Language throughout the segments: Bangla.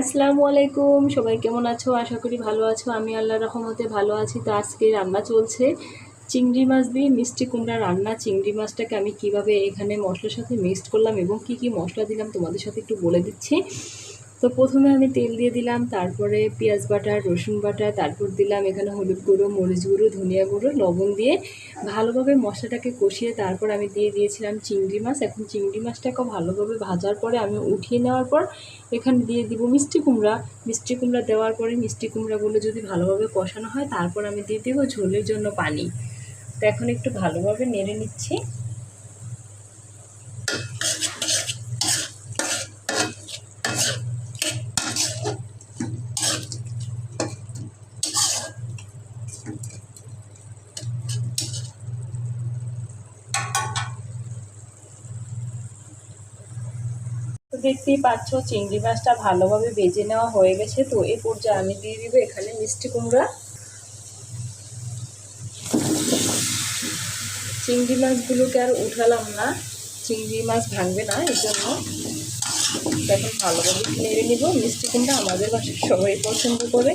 আসসালামু আলাইকুম, সবাই কেমন আছো? আশা করি ভালো আছো। আমি আল্লাহ রহমতে ভালো আছি। তো আজকে রান্না চলছে চিংড়ি মাছ দিয়ে মিষ্টি কুমড়া রান্না। চিংড়ি মাছটাকে আমি কীভাবে এখানে মশলার সাথে মিক্সড করলাম এবং কি কি মশলা দিলাম তোমাদের সাথে একটু বলে দিচ্ছি। তো প্রথমে আমি তেল দিয়ে দিলাম, তারপরে পেঁয়াজ বাটা, রসুন বাটা, তারপর দিলাম এখানে হলুদ গুঁড়ো, মরিচ গুঁড়ো, ধনিয়া গুঁড়ো, লবণ দিয়ে ভালোভাবে মশলাটাকে কষিয়ে তারপর আমি দিয়ে দিয়েছিলাম চিংড়ি মাছ। এখন চিংড়ি মাছটাকে ভালোভাবে ভাজার পরে আমি উঠিয়ে নেওয়ার পর এখানে দিয়ে দিব মিষ্টি কুমড়া। মিষ্টি কুমড়া দেওয়ার পরে মিষ্টি কুমড়াগুলো যদি ভালোভাবে কষানো হয়, তারপর আমি দিয়ে দেবো ঝোলের জন্য পানি। তো এখন একটু ভালোভাবে নেড়ে নিচ্ছি। দেখতেই পাচ্ছ, চিংড়ি মাছটা ভালোভাবে ভেজে নেওয়া হয়ে গেছে। তো এ পর্যায়ে আমি দিয়ে দিব এখানে মিষ্টি কুমড়া। চিংড়ি মাছগুলোকে আর উঠালাম না। চিংড়ি মাছ ভাঙবে না, এই জন্য এখন ভালোভাবে নেড়ে নিব। মিষ্টি কুমড়া আমাদের বাসায় সবাই পছন্দ করে।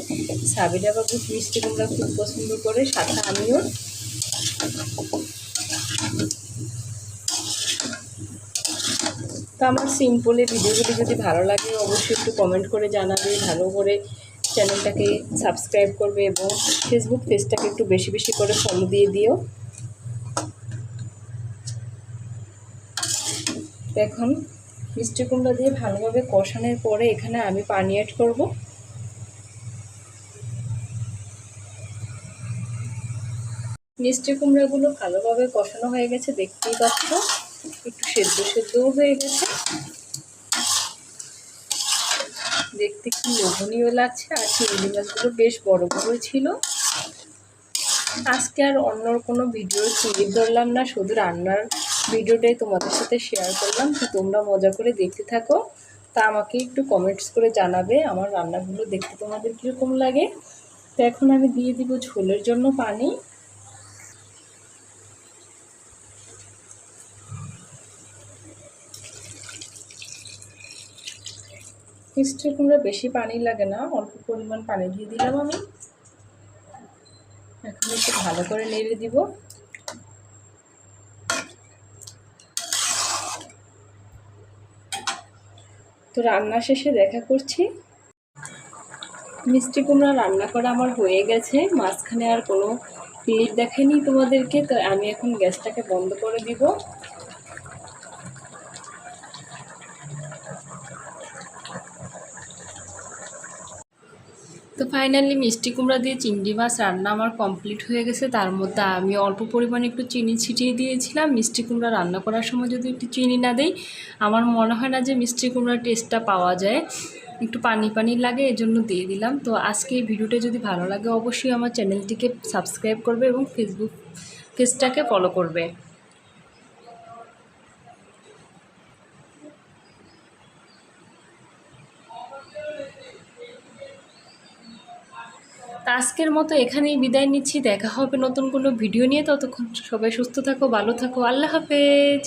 সাবিরা বাবু মিষ্টি কুমড়া খুব পছন্দ করে সাথে আমিও। তো আমার সিম্পলি ভিডিওগুলি যদি ভালো লাগে, অবশ্যই একটু কমেন্ট করে জানাবে, ভালো করে চ্যানেলটাকে সাবস্ক্রাইব করবে এবং ফেসবুক পেজটাকে একটু বেশি বেশি করে ফলো দিয়ে দিও। এখন মিষ্টি কুমড়া দিয়ে ভালোভাবে কষানোর পরে এখানে আমি পানি অ্যাড করব। মিষ্টি কুমড়াগুলো ভালোভাবে কষানো হয়ে গেছে, দেখতেই পাচ্ছ। একটু সেদ্ধ সেদ্ধও হয়ে গেছে। দেখতে কি লোভনীয় লাগছে। আর চিংড়ি মাছগুলো বেশ বড় বড় ছিল। আজকে আর অন্য কোনো ভিডিও চিংড়ি ধরলাম না, শুধু রান্নার ভিডিওটাই তোমাদের সাথে শেয়ার করলাম। তো তোমরা মজা করে দেখতে থাকো। তা আমাকে একটু কমেন্টস করে জানাবে, আমার রান্নাগুলো দেখতে তোমাদের কীরকম লাগে। তো এখন আমি দিয়ে দিব ঝোলের জন্য পানি। মিষ্টি কুমড়া বেশি পানি লাগে না, অল্প পরিমাণ পানি দিয়ে দিলাম আমি। এখন একটু ভালো করে নেড়ে দিব। তো রান্না শেষে দেখা করছি। মিষ্টি কুমড়া রান্না করা আমার হয়ে গেছে, মাঝখানে আর কোনো ক্লিপ দেখেনি তোমাদেরকে, তো আমি এখন গ্যাসটাকে বন্ধ করে দিব। তো ফাইনালি মিষ্টি কুমড়া দিয়ে চিংড়ি মাছ রান্না আমার কমপ্লিট হয়ে গেছে। তার মধ্যে আমি অল্প পরিমাণে একটু চিনি ছিটিয়ে দিয়েছিলাম। মিষ্টি কুমড়া রান্না করার সময় যদি একটু চিনি না দেই, আমার মনে হয় না যে মিষ্টি কুমড়ার টেস্টটা পাওয়া যায়। একটু পানি পানি লাগে, এজন্য দিয়ে দিলাম। তো আজকে এই ভিডিওটা যদি ভালো লাগে, অবশ্যই আমার চ্যানেলটিকে সাবস্ক্রাইব করবে এবং ফেসবুক পেজটাকে ফলো করবে। আজকের মতো এখানেই বিদায় নিচ্ছি। দেখা হবে নতুন কোনো ভিডিও নিয়ে। ততক্ষণ সবাই সুস্থ থাকো, ভালো থাকো। আল্লাহ হাফেজ।